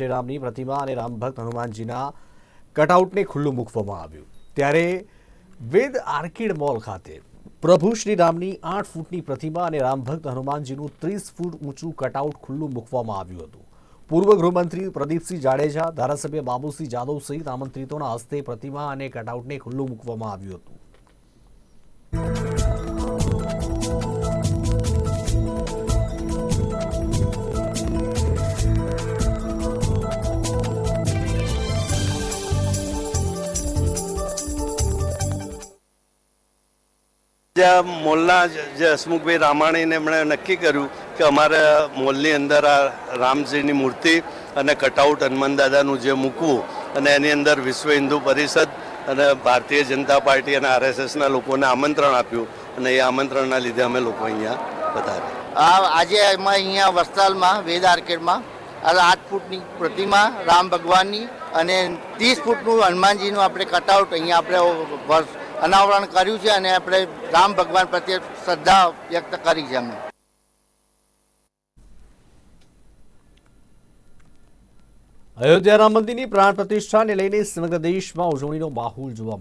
શ્રીરામની પ્રતિમા અને રામભક્ત હનુમાનજીના કટઆઉટને ખુલ્લું મૂકવામાં આવ્યું. ત્યારે વેદ આર્કેડ મોલ ખાતે પ્રભુ શ્રીરામની આઠ ફૂટની પ્રતિમા અને રામ ભક્ત હનુમાનજીનું ત્રીસ ફૂટ ઊંચું કટઆઉટ ખુલ્લું મૂકવામાં આવ્યું હતું. પૂર્વ ગૃહમંત્રી પ્રદીપસિંહ જાડેજા, ધારાસભ્ય બાબુસિંહ જાદવ સહિત આમંત્રિતોના હસ્તે પ્રતિમા અને કટઆઉટને ખુલ્લું મૂકવામાં આવ્યું હતું. જ્યાં મોલના જે હસમુખભાઈ રામાણીને એમણે નક્કી કર્યું કે અમારે મોલની અંદર આ રામજીની મૂર્તિ અને કટઆઉટ હનુમાન દાદાનું જે મૂકવું અને એની અંદર વિશ્વ હિન્દુ પરિષદ અને ભારતીય જનતા પાર્ટી અને આરએસએસના લોકોને આમંત્રણ આપ્યું અને એ આમંત્રણના લીધે અમે લોકો અહીંયા પધાર્યા આ આજે અમે અહીંયા વસ્ત્રાલમાં વેદ આર્કેડમાં આઠ ફૂટની પ્રતિમા રામ ભગવાનની અને ત્રીસ ફૂટનું હનુમાનજીનું આપણે કટઆઉટ અહીંયા આપણે વર્ષ અનાવરણ કર્યું છે અને આપણે રામ ભગવાન પ્રત્યે શ્રદ્ધા વ્યક્ત કરી છે અમે. અયોધ્યા રામ મંદિરની પ્રાણ પ્રતિષ્ઠાને લઈને સમગ્ર દેશમાં ઉજવણીનો માહોલ જોવા